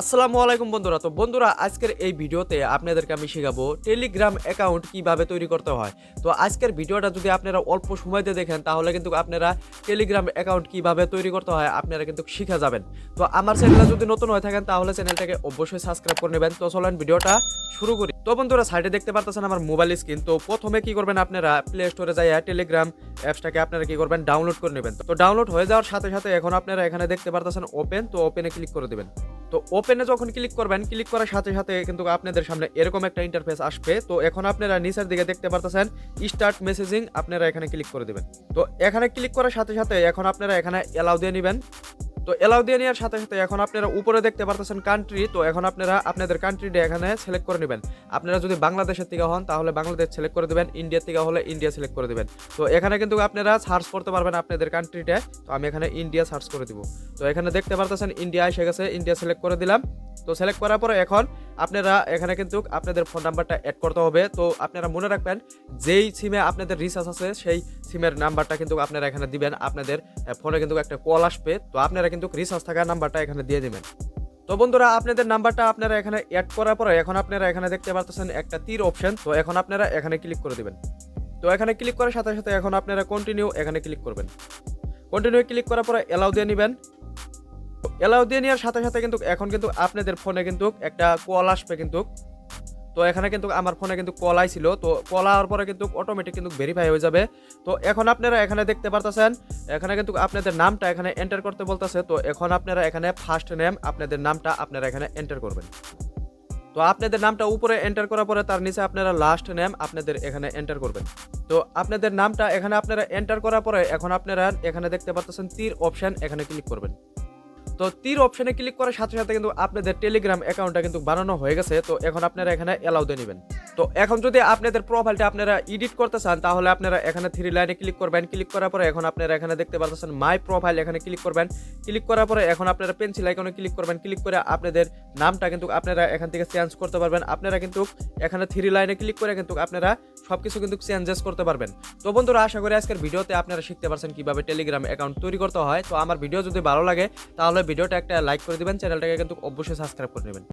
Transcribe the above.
আসসালামু আলাইকুম বন্ধুরা। তো বন্ধুরা, আজকের এই ভিডিওতে আপনাদেরকে আমি শেখাবো টেলিগ্রাম অ্যাকাউন্ট কীভাবে তৈরি করতে হয়। তো আজকের ভিডিওটা যদি আপনারা অল্প সময়তে দেখেন, তাহলে কিন্তু আপনারা টেলিগ্রাম অ্যাকাউন্ট কীভাবে তৈরি করতে হয়, আপনারা কিন্তু শিখে যাবেন। তো আমার চ্যানেলে যদি নতুন হয়ে থাকেন, তাহলে চ্যানেলটাকে অবশ্যই সাবস্ক্রাইব করে নেবেন। তো চলেন ভিডিওটা শুরু করি। তো বন্ধুরা, সাইডে দেখতে পারতেছেন আমার মোবাইল স্ক্রিন তো প্রথমে কি করবেন আপনারা প্লে স্টোরে যাই টেলিগ্রাম অ্যাপসটাকে আপনারা কি করবেন ডাউনলোড করে নেবেন। তো ডাউনলোড হয়ে যাওয়ার সাথে সাথে এখন আপনারা এখানে দেখতে পারতেছেন ওপেন তো ওপেনে ক্লিক করে দেবেন। তো ওপেনে যখন ক্লিক করবেন ক্লিক করার সাথে সাথে কিন্তু আপনাদের সামনে এরকম একটা ইন্টারফেস আসবে। তো এখন আপনারা নিচের দিকে দেখতে পারতেছেন স্টার্ট মেসেজিং আপনারা এখানে ক্লিক করে দেবেন। তো এখানে ক্লিক করার সাথে সাথে এখন আপনারা এখানে অ্যালাউ দিয়ে নেবেন। তো এলাউ দিয়ে নেওয়ার সাথে সাথে এখন আপনারা উপরে দেখতে পারতেছেন কান্ট্রি তো এখন আপনারা আপনাদের কান্ট্রিটা এখানে সিলেক্ট করে নেবেন। আপনারা যদি বাংলাদেশের থেকে হন, তাহলে বাংলাদেশ সিলেক্ট করে দেবেন ইন্ডিয়ার থেকে হলে ইন্ডিয়া সিলেক্ট করে দেবেন। তো এখানে কিন্তু আপনারা সার্চ করতে পারবেন আপনাদের কান্ট্রিটা তো আমি এখানে ইন্ডিয়া সার্চ করে দিব। তো এখানে দেখতে পারতেছেন ইন্ডিয়া এসে গেছে ইন্ডিয়া সিলেক্ট করে দিলাম। তো সিলেক্ট করার পরে এখন আপনারা এখানে কিন্তু আপনাদের ফোন নাম্বারটা অ্যাড করতে হবে। তো আপনারা মনে রাখবেন, যেই সিমে আপনাদের রিচার্জ আছে, সেই সিমের নাম্বারটা কিন্তু আপনারা এখানে দিবেন। আপনাদের ফোনে কিন্তু একটা কল আসবে। তো আপনারা কিন্তু রিচার্জ থাকা নাম্বারটা এখানে দিয়ে দিবেন। তো বন্ধুরা, আপনাদের নাম্বারটা আপনারা এখানে অ্যাড করার পরে এখন আপনারা এখানে দেখতে পারতেছেন একটা তীর অপশন তো এখন আপনারা এখানে ক্লিক করে দিবেন। তো এখানে ক্লিক করার সাথে সাথে এখন আপনারা কন্টিনিউ এখানে ক্লিক করবেন। কন্টিনিউ ক্লিক করার পরে এলাউ দিয়ে নেবেন। এলাউ দিয়ে নেওয়ার সাথে সাথে কিন্তু এখন কিন্তু আপনাদের ফোনে কিন্তু একটা কল আসবে কিন্তু। তো এখানে কিন্তু আমার ফোনে কিন্তু কল আইছিল, তো কল আওয়ার পরে কিন্তু অটোমেটিক কিন্তু ভেরিফাই হয়ে যাবে। তো এখন আপনারা এখানে দেখতে পারতেছেন, এখানে কিন্তু আপনাদের নামটা এখানে এন্টার করতে বলতেছে, তো এখন আপনারা এখানে ফার্স্ট নেম আপনাদের নামটা আপনারা এখানে এন্টার করবেন। তো আপনাদের নামটা উপরে এন্টার করার পরে তার নিচে আপনারা লাস্ট নেম আপনাদের এখানে এন্টার করবেন। তো আপনাদের নামটা এখানে আপনারা এন্টার করার পরে এখন আপনারা এখানে দেখতে পাচ্ছেন তীর অপশন এখানে ক্লিক করবেন। তো তীর অপশনে ক্লিক করার সাথে সাথে কিন্তু আপনাদের টেলিগ্রাম অ্যাকাউন্টটা কিন্তু বানানো হয়ে গেছে। তো এখন আপনারা এখানে অ্যালাউ দিয়ে নেবেন। তো এখন যদি আপনাদের প্রোফাইলটা আপনারা এডিট করতে চান, তাহলে আপনারা এখানে থ্রি লাইনে ক্লিক করবেন। ক্লিক করার পরে এখন আপনারা এখানে দেখতে পাচ্ছেন মাই প্রোফাইল এখানে ক্লিক করবেন। ক্লিক করার পরে এখন আপনারা পেন্সিল আইকনে ক্লিক করবেন। ক্লিক করে আপনাদের নামটা কিন্তু আপনারা এখান থেকে চেঞ্জ করতে পারবেন। আপনারা কিন্তু এখানে থ্রি লাইনে ক্লিক করে কিন্তু আপনারা সবকিছু কিন্তু চেঞ্জেস করতে পারবেন। তো বন্ধুরা, আশা করি আজকের ভিডিওতে আপনারা শিখতে পারছেন কীভাবে টেলিগ্রাম অ্যাকাউন্ট তৈরি করতে হয়। তো আমার ভিডিও যদি ভালো লাগে, তাহলে ভিডিওটা একটা লাইক করে দিবেন। চ্যানেলটাকে কিন্তু অবশ্যই সাবস্ক্রাইব করে নেবেন